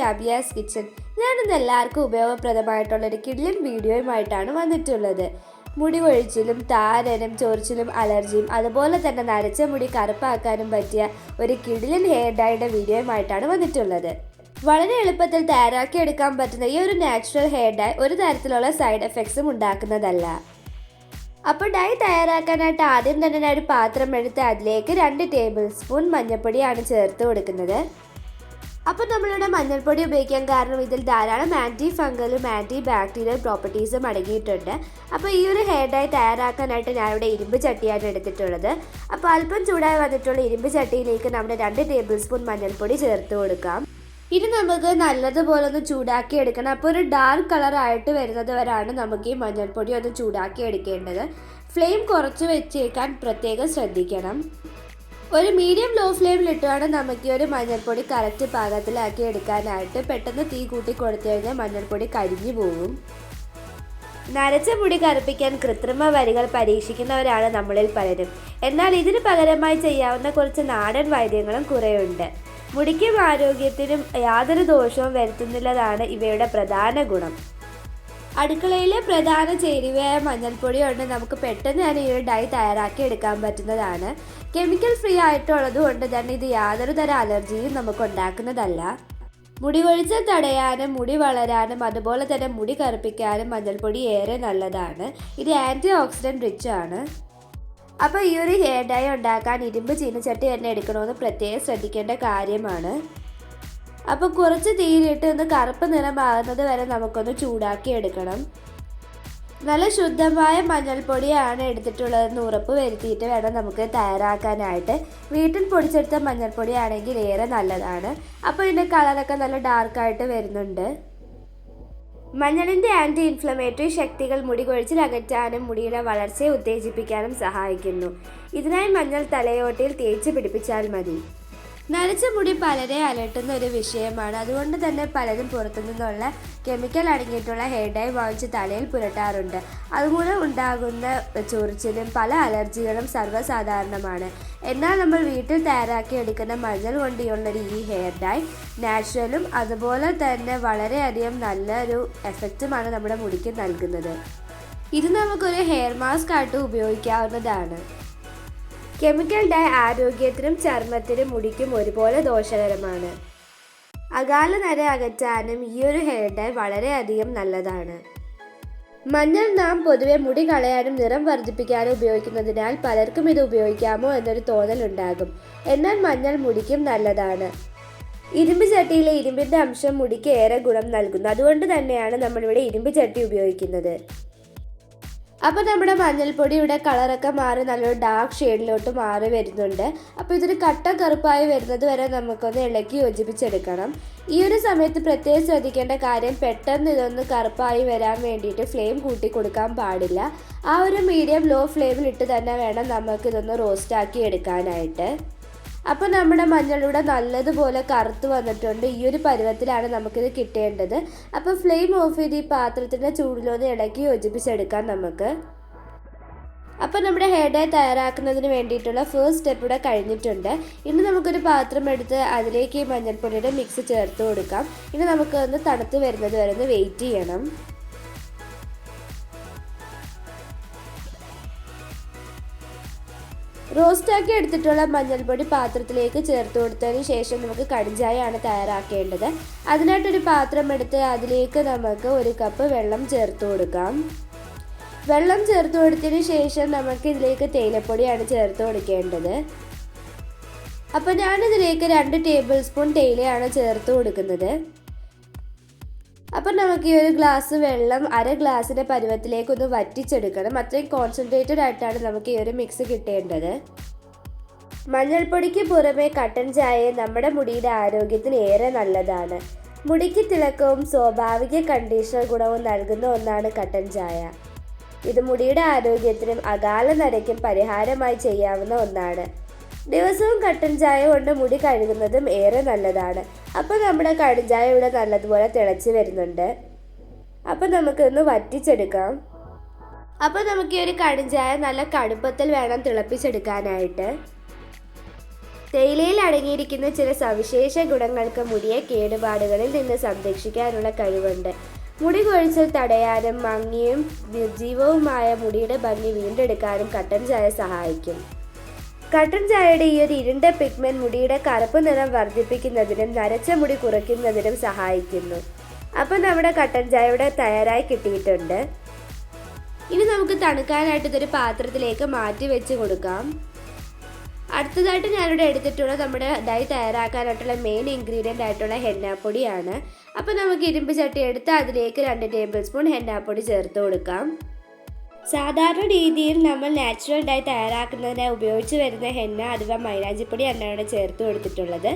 Shabiya's kitchen ഞാനിന്ന് എല്ലാവർക്കും ഉപയോഗപ്രദമായിട്ടുള്ള ഒരു കിഡ്ലിൻ വീഡിയോയുമായിട്ടാണ് വന്നിട്ടുള്ളത്. മുടി കൊഴിച്ചിലും താരനും ചൊറിച്ചിലും അലർജിയും അതുപോലെ തന്നെ നരച്ച മുടി കറുപ്പാക്കാനും പറ്റിയ ഒരു കിഡ്ലിൻ ഹെയർ ഡൈയുടെ വീഡിയോയുമായിട്ടാണ് വന്നിട്ടുള്ളത്. വളരെ എളുപ്പത്തിൽ തയ്യാറാക്കി എടുക്കാൻ പറ്റുന്ന ഈ ഒരു നാച്ചുറൽ ഹെയർ ഡൈ ഒരു തരത്തിലുള്ള സൈഡ് എഫക്ട്സും ഉണ്ടാക്കുന്നതല്ല. അപ്പോൾ ഡൈ തയ്യാറാക്കാനായിട്ട് ആദ്യം തന്നെ ഞാൻ ഒരു പാത്രം എടുത്ത് അതിലേക്ക് രണ്ട് ടേബിൾ സ്പൂൺ മഞ്ഞൾപ്പൊടിയാണ് ചേർത്ത് കൊടുക്കുന്നത്. അപ്പോൾ നമ്മളിവിടെ മഞ്ഞൾപ്പൊടി ഉപയോഗിക്കാൻ കാരണം ഇതിൽ ധാരാളം ആന്റി ഫംഗലും ആന്റി ബാക്ടീരിയൽ പ്രോപ്പർട്ടീസും അടങ്ങിയിട്ടുണ്ട്. അപ്പോൾ ഈ ഒരു ഹെയർ ഡൈ തയ്യാറാക്കാനായിട്ട് ഞാനിവിടെ ഇരുമ്പ് ചട്ടിയാണ് എടുത്തിട്ടുള്ളത്. അപ്പോൾ അല്പം ചൂടായി വന്നിട്ടുള്ള ഇരുമ്പ് ചട്ടിയിലേക്ക് നമ്മുടെ രണ്ട് ടേബിൾ സ്പൂൺ മഞ്ഞൾപ്പൊടി ചേർത്ത് കൊടുക്കാം. ഇനി നമുക്ക് നല്ലതുപോലെ ഒന്ന് ചൂടാക്കി എടുക്കണം. അപ്പോൾ ഒരു ഡാർക്ക് കളർ ആയിട്ട് വരുന്നത് വരെയാണ് നമുക്ക് ഈ മഞ്ഞൾപ്പൊടി ഒന്ന് ചൂടാക്കി എടുക്കേണ്ടത്. ഫ്ലെയിം കുറച്ച് വെച്ചേക്കാൻ പ്രത്യേകം ശ്രദ്ധിക്കണം. ഒരു മീഡിയം ലോ ഫ്ലെയിമിലിട്ടാണ് നമുക്ക് ഒരു മഞ്ഞൾപ്പൊടി കറക്റ്റ് പാകത്തിലാക്കി എടുക്കാനായിട്ട് പെട്ടെന്ന് തീ കൂട്ടി കൊടുത്തു കഴിഞ്ഞാൽ മഞ്ഞൾപ്പൊടി കരിഞ്ഞു പോകും നരച്ച മുടി കറുപ്പിക്കാൻ കൃത്രിമ വരികൾ പരീക്ഷിക്കുന്നവരാണ് നമ്മളിൽ പലരും. എന്നാൽ ഇതിന് പകരമായി ചെയ്യാവുന്ന കുറച്ച് നാടൻ വൈദ്യങ്ങളും കുറേയുണ്ട്. മുടിക്കും ആരോഗ്യത്തിനും യാതൊരു ദോഷവും വരുത്തുന്നില്ലതാണ് ഇവയുടെ പ്രധാന ഗുണം. അടുക്കളയിലെ പ്രധാന ചേരുവയായ മഞ്ഞൾപ്പൊടി കൊണ്ട് നമുക്ക് പെട്ടെന്ന് തന്നെ ഈ ഒരു ഡൈ തയ്യാറാക്കി എടുക്കാൻ പറ്റുന്നതാണ്. കെമിക്കൽ ഫ്രീ ആയിട്ടുള്ളത് കൊണ്ട് തന്നെ ഇത് യാതൊരു തരം അലർജിയും നമുക്ക് ഉണ്ടാക്കുന്നതല്ല. മുടി കൊഴിച്ചൽ തടയാനും മുടി വളരാനും അതുപോലെ തന്നെ മുടി കറുപ്പിക്കാനും മഞ്ഞൾപ്പൊടി ഏറെ നല്ലതാണ്. ഇത് ആന്റി ഓക്സിഡന്റ് റിച്ച് ആണ്. അപ്പോൾ ഈ ഒരു ഹെയർ ഡൈ ഉണ്ടാക്കാൻ ഇരുമ്പ് ചീനച്ചട്ടി തന്നെ എടുക്കണമെന്ന് പ്രത്യേകം ശ്രദ്ധിക്കേണ്ട കാര്യമാണ്. അപ്പോൾ കുറച്ച് തീയിലിട്ട് ഒന്ന് കറുപ്പ് നിറം മാറുന്നത് വരെ നമുക്കൊന്ന് ചൂടാക്കി എടുക്കണം. നല്ല ശുദ്ധമായ മഞ്ഞൾപ്പൊടിയാണ് എടുത്തിട്ടുള്ളതെന്ന് ഉറപ്പ് വരുത്തിയിട്ട് വേണം നമുക്ക് തയ്യാറാക്കാനായിട്ട്. വീട്ടിൽ പൊടിച്ചെടുത്ത മഞ്ഞൾപ്പൊടി ആണെങ്കിൽ ഏറെ നല്ലതാണ്. അപ്പോൾ ഇതിന്റെ കളറൊക്കെ നല്ല ഡാർക്കായിട്ട് വരുന്നുണ്ട്. മഞ്ഞളിന്റെ ആന്റി ഇൻഫ്ലമേറ്ററി ശക്തികൾ മുടി കൊഴിച്ചിൽ അകറ്റാനും മുടിയുടെ വളർച്ചയെ ഉത്തേജിപ്പിക്കാനും സഹായിക്കുന്നു. ഇതിനായി മഞ്ഞൾ തലയോട്ടിയിൽ തേച്ച് പിടിപ്പിച്ചാൽ മതി. നരച്ച മുടി പലരെ അലട്ടുന്ന ഒരു വിഷയമാണ്. അതുകൊണ്ട് തന്നെ പലരും പുറത്തു നിന്നുള്ള കെമിക്കൽ അടങ്ങിയിട്ടുള്ള ഹെയർ ഡൈ വാങ്ങിച്ച് തലയിൽ പുരട്ടാറുണ്ട്. അതുമൂലം ഉണ്ടാകുന്ന ചൊറിച്ചിലും പല അലർജികളും സർവസാധാരണമാണ്. എന്നാൽ നമ്മൾ വീട്ടിൽ തയ്യാറാക്കി എടുക്കുന്ന മഞ്ഞൾ കൊണ്ടുള്ള ഈ ഹെയർ ഡൈ നാച്ചുറലും അതുപോലെ തന്നെ വളരെയധികം നല്ലൊരു എഫക്റ്റുമാണ് നമ്മുടെ മുടിക്ക് നൽകുന്നത്. ഇത് നമുക്കൊരു ഹെയർ മാസ്ക് ആയിട്ട് ഉപയോഗിക്കാവുന്നതാണ്. കെമിക്കൽ ഡൈ ആരോഗ്യത്തിനും ചർമ്മത്തിനും മുടിക്കും ഒരുപോലെ ദോഷകരമാണ്. അകാല നര അകറ്റാനും ഈ ഒരു ഹെയർ ഡൈ വളരെയധികം നല്ലതാണ്. മഞ്ഞൾ നാം പൊതുവെ മുടി കളയാനും നിറം വർദ്ധിപ്പിക്കാനും ഉപയോഗിക്കുന്നതിനാൽ പലർക്കും ഇത് ഉപയോഗിക്കാമോ എന്നൊരു തോന്നലുണ്ടാകും എന്നാൽ മഞ്ഞൾ മുടിക്കും നല്ലതാണ്. ഇരുമ്പ് ചട്ടിയിലെ ഇരുമ്പിന്റെ അംശം മുടിക്ക് ഏറെ ഗുണം നൽകുന്നു. അതുകൊണ്ട് തന്നെയാണ് നമ്മളിവിടെ ഇരുമ്പ് ചട്ടി ഉപയോഗിക്കുന്നത്. അപ്പോൾ നമ്മുടെ മഞ്ഞൾപ്പൊടിയുടെ കളറൊക്കെ മാറി നല്ലൊരു ഡാർക്ക് ഷെയ്ഡിലോട്ട് മാറി വരുന്നുണ്ട്. അപ്പോൾ ഇതൊരു കട്ട കറുപ്പായി വരുന്നത് വരെ നമുക്കൊന്ന് ഇളക്കി യോജിപ്പിച്ചെടുക്കണം. ഈ ഒരു സമയത്ത് പ്രത്യേകം ശ്രദ്ധിക്കേണ്ട കാര്യം പെട്ടെന്ന് ഇതൊന്ന് കറുപ്പായി വരാൻ വേണ്ടിയിട്ട് ഫ്ലെയിം കൂട്ടി കൊടുക്കാൻ പാടില്ല. ആ ഒരു മീഡിയം ലോ ഫ്ലെയിമിൽ ഇട്ട് തന്നെ വേണം നമുക്കിതൊന്ന് റോസ്റ്റാക്കി എടുക്കാനായിട്ട്. അപ്പോൾ നമ്മുടെ മഞ്ഞളിവിടെ നല്ലതുപോലെ കറുത്ത് വന്നിട്ടുണ്ട്. ഈ ഒരു പരുവത്തിലാണ് നമുക്കിത് കിട്ടേണ്ടത്. അപ്പോൾ ഫ്ലെയിം ഓഫ് ചെയ്ത് ഈ പാത്രത്തിന്റെ ചൂടിലൊന്ന് ഇളക്കി യോജിപ്പിച്ചെടുക്കാം നമുക്ക്. അപ്പോൾ നമ്മുടെ ഹെയർ ഡൈ തയ്യാറാക്കുന്നതിന് വേണ്ടിയിട്ടുള്ള ഫസ്റ്റ് സ്റ്റെപ്പ് ഇവിടെ കഴിഞ്ഞിട്ടുണ്ട്. ഇനി നമുക്കൊരു പാത്രം എടുത്ത് അതിലേക്ക് ഈ മഞ്ഞൾപ്പൊടിയുടെ മിക്സ് ചേർത്ത് കൊടുക്കാം. ഇനി നമുക്കൊന്ന് തണുത്ത് വരുന്നത് വരെ ഒന്ന് വെയിറ്റ് ചെയ്യണം. റോസ്റ്റാക്കി എടുത്തിട്ടുള്ള മഞ്ഞൾപ്പൊടി പാത്രത്തിലേക്ക് ചേർത്ത് കൊടുത്തതിന് ശേഷം നമുക്ക് കടിഞ്ചായാണ് തയ്യാറാക്കേണ്ടത്. അതിനായിട്ടൊരു പാത്രം എടുത്ത് അതിലേക്ക് നമുക്ക് ഒരു കപ്പ് വെള്ളം ചേർത്ത് കൊടുക്കാം. വെള്ളം ചേർത്ത് കൊടുത്തതിന് ശേഷം നമുക്ക് ഇതിലേക്ക് തേയിലപ്പൊടിയാണ് ചേർത്ത് കൊടുക്കേണ്ടത്. അപ്പോൾ ഞാനിതിലേക്ക് രണ്ട് ടേബിൾ സ്പൂൺ തേയിലയാണ് ചേർത്ത് കൊടുക്കുന്നത്. അപ്പം നമുക്ക് ഈ ഒരു ഗ്ലാസ് വെള്ളം അര ഗ്ലാസിന്റെ പരുവത്തിലേക്ക് ഒന്ന് വറ്റിച്ചെടുക്കണം. അത്രയും കോൺസെൻട്രേറ്റഡ് ആയിട്ടാണ് നമുക്ക് ഈ ഒരു മിക്സ് കിട്ടേണ്ടത്. മഞ്ഞൾപ്പൊടിക്ക് പുറമെ കട്ടൻ ചായ നമ്മുടെ മുടിയുടെ ആരോഗ്യത്തിന് ഏറെ നല്ലതാണ്. മുടിക്ക് തിളക്കവും സ്വാഭാവിക കണ്ടീഷണർ ഗുണവും നൽകുന്ന ഒന്നാണ് കട്ടൻ ചായ. ഇത് മുടിയുടെ ആരോഗ്യത്തിനും അകാല നരയ്ക്കും പരിഹാരമായി ചെയ്യാവുന്ന ഒന്നാണ്. ദിവസവും കട്ടൻ ചായ കൊണ്ട് മുടി കഴുകുന്നതും ഏറെ നല്ലതാണ്. അപ്പോൾ നമ്മുടെ കടുംചായ ഇവിടെ നല്ലതുപോലെ തിളച്ച് വരുന്നുണ്ട്. അപ്പോൾ നമുക്കൊന്ന് വറ്റിച്ചെടുക്കാം. അപ്പോൾ നമുക്ക് ഈ ഒരു കടുംചായ നല്ല കടുപ്പത്തിൽ വേണം തിളപ്പിച്ചെടുക്കാനായിട്ട്. തേയിലയിൽ അടങ്ങിയിരിക്കുന്ന ചില സവിശേഷ ഗുണങ്ങൾക്ക് മുടിയെ കേടുപാടുകളിൽ നിന്ന് സംരക്ഷിക്കാനുള്ള കഴിവുണ്ട്. മുടി കൊഴിച്ചൽ തടയാനും മങ്ങിയും നിർജീവവുമായ മുടിയുടെ ഭംഗി വീണ്ടെടുക്കാനും കട്ടൻ ചായ സഹായിക്കും. കട്ടൻ ചായയുടെ ഈ ഒരു ഇരുണ്ട പിഗ്മെന്റ് മുടിയുടെ കറുപ്പ് നിറം വർദ്ധിപ്പിക്കുന്നതിനും നരച്ച മുടി കുറയ്ക്കുന്നതിനും സഹായിക്കുന്നു. അപ്പം നമ്മുടെ കട്ടൻ ചായ ഇവിടെ തയ്യാറായി കിട്ടിയിട്ടുണ്ട്. ഇനി നമുക്ക് തണുക്കാനായിട്ട് ഇതൊരു പാത്രത്തിലേക്ക് മാറ്റി വെച്ച് കൊടുക്കാം. അടുത്തതായിട്ട് ഞാനിവിടെ എടുത്തിട്ടുള്ള നമ്മുടെ ഡൈ തയ്യാറാക്കാനായിട്ടുള്ള മെയിൻ ഇൻഗ്രീഡിയന്റ് ആയിട്ടുള്ള ഹെന്നാപ്പൊടിയാണ്. അപ്പോൾ നമുക്ക് ഇരുമ്പ് ചട്ടി എടുത്ത് അതിലേക്ക് രണ്ട് ടേബിൾ സ്പൂൺ ഹെന്നാപ്പൊടി ചേർത്ത് കൊടുക്കാം. സാധാരണ രീതിയിൽ നമ്മൾ നാച്ചുറൽ ഡൈ തയ്യാറാക്കുന്നതിന് ഉപയോഗിച്ച് വരുന്ന ഹെന്ന അഥവാ മൈലാഞ്ചിപ്പൊടി എണ്ണയോടെ ചേർത്ത് കൊടുത്തിട്ടുള്ളത്.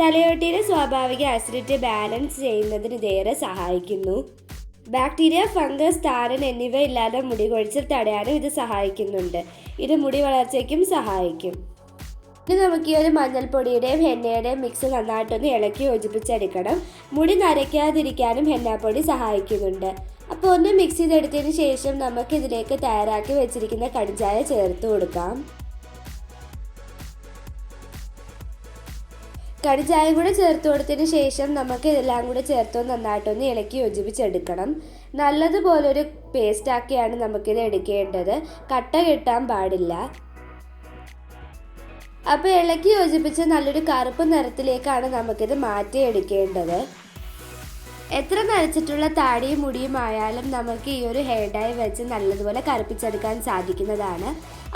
തലയോട്ടിയിലെ സ്വാഭാവിക അസിഡിറ്റി ബാലൻസ് ചെയ്യുന്നതിന് ഇതേറെ സഹായിക്കുന്നു. ബാക്ടീരിയ ഫംഗസ് താരൻ എന്നിവ ഇല്ലാതെ മുടി കൊഴിച്ചിൽ തടയാനും ഇത് സഹായിക്കുന്നുണ്ട്. ഇത് മുടി വളർച്ചയ്ക്കും സഹായിക്കും. ഇനി നമുക്ക് ഈ ഒരു മഞ്ഞൾപ്പൊടിയുടെയും എണ്ണയുടെയും മിക്സ് നന്നായിട്ടൊന്ന് ഇളക്കി യോജിപ്പിച്ചെടുക്കണം. മുടി നരയ്ക്കാതിരിക്കാനും ഹെന്നാപ്പൊടി സഹായിക്കുന്നുണ്ട്. അപ്പോൾ ഒന്ന് മിക്സ് ചെയ്തെടുത്തതിന് ശേഷം നമുക്ക് ഇതിലേക്ക് തയ്യാറാക്കി വെച്ചിരിക്കുന്ന കടിഞ്ചായ ചേർത്ത് കൊടുക്കാം. കടിചായം കൂടെ ചേർത്ത് കൊടുത്തതിന് ശേഷം നമുക്ക് ഇതെല്ലാം കൂടെ ചേർത്ത് നന്നായിട്ടൊന്ന് ഇളക്കി യോജിപ്പിച്ചെടുക്കണം. നല്ലതുപോലെ ഒരു പേസ്റ്റാക്കിയാണ് നമുക്കിത് എടുക്കേണ്ടത്. കട്ട കിട്ടാൻ പാടില്ല. അപ്പോൾ ഇളക്കി യോജിപ്പിച്ച് നല്ലൊരു കറുപ്പ് നിറത്തിലേക്കാണ് നമുക്കിത് മാറ്റിയെടുക്കേണ്ടത്. എത്ര നനച്ചിട്ടുള്ള താടിയും മുടിയും ആയാലും നമുക്ക് ഈ ഒരു ഹെയർ ഡൈ വെച്ച് നല്ലതുപോലെ കറുപ്പിച്ചെടുക്കാൻ സാധിക്കുന്നതാണ്.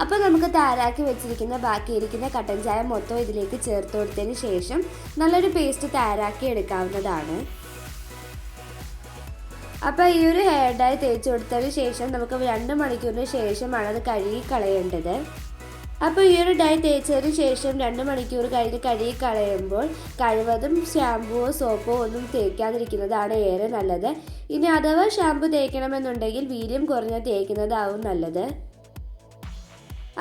അപ്പോൾ നമുക്ക് താരാക്കി വെച്ചിരിക്കുന്ന ബാക്കിയിരിക്കുന്ന കട്ടൻ ചായ മൊത്തം ഇതിലേക്ക് ചേർത്ത് കൊടുത്തതിന് ശേഷം നല്ലൊരു പേസ്റ്റ് താരാക്കി എടുക്കാവുന്നതാണ്. അപ്പോൾ ഈ ഒരു ഹെയർ ഡൈ തേച്ച് കൊടുത്തതിന് ശേഷം നമുക്ക് രണ്ട് മണിക്കൂറിന് ശേഷമാണ് അത് കഴുകി കളയേണ്ടത്. അപ്പോൾ ഈ ഒരു ഡൈ തേച്ചതിന് ശേഷം രണ്ട് മണിക്കൂർ കഴിഞ്ഞ് കഴുകി കളയുമ്പോൾ കഴിവതും ഷാമ്പുവോ സോപ്പോ ഒന്നും തേക്കാതിരിക്കുന്നതാണ് ഏറെ നല്ലത്. ഇനി അഥവാ ഷാമ്പു തേക്കണമെന്നുണ്ടെങ്കിൽ വീര്യം കുറഞ്ഞ തേക്കുന്നതാവും നല്ലത്.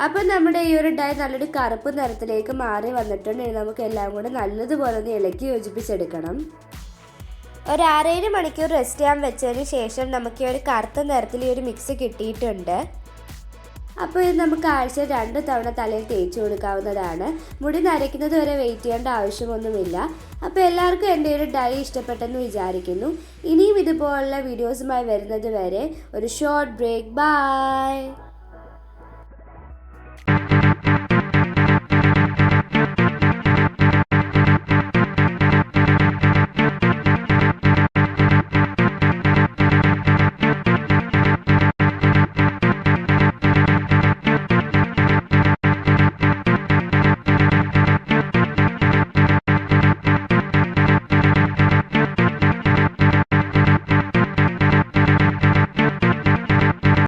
അപ്പം നമ്മുടെ ഈ ഒരു ഡൈ നല്ലൊരു കറുപ്പ് നിറത്തിലേക്ക് മാറി വന്നിട്ടുണ്ടെങ്കിൽ നമുക്ക് എല്ലാം കൂടെ നല്ലതുപോലെ ഒന്ന് ഇളക്കി യോജിപ്പിച്ചെടുക്കണം. ഒരു ആറേഴ് മണിക്കൂർ റെസ്റ്റ് ചെയ്യാൻ വെച്ചതിന് ശേഷം നമുക്ക് ഈ ഒരു കറുത്ത നിറത്തിൽ ഈ ഒരു മിക്സ് കിട്ടിയിട്ടുണ്ട്. അപ്പോൾ ഇത് നമുക്ക് ആഴ്ച രണ്ട് തവണ തലയിൽ തേച്ച് കൊടുക്കാവുന്നതാണ്. മുടി നരയ്ക്കുന്നത് വരെ വെയിറ്റ് ചെയ്യേണ്ട ആവശ്യമൊന്നുമില്ല. അപ്പോൾ എല്ലാവർക്കും എന്റെ ഒരു ഡൈ ഇഷ്ടപ്പെട്ടെന്ന് വിചാരിക്കുന്നു. ഇനിയും ഇതുപോലുള്ള വീഡിയോസുമായി വരുന്നത് വരെ ഒരു ഷോർട്ട് ബ്രേക്ക് ബൈ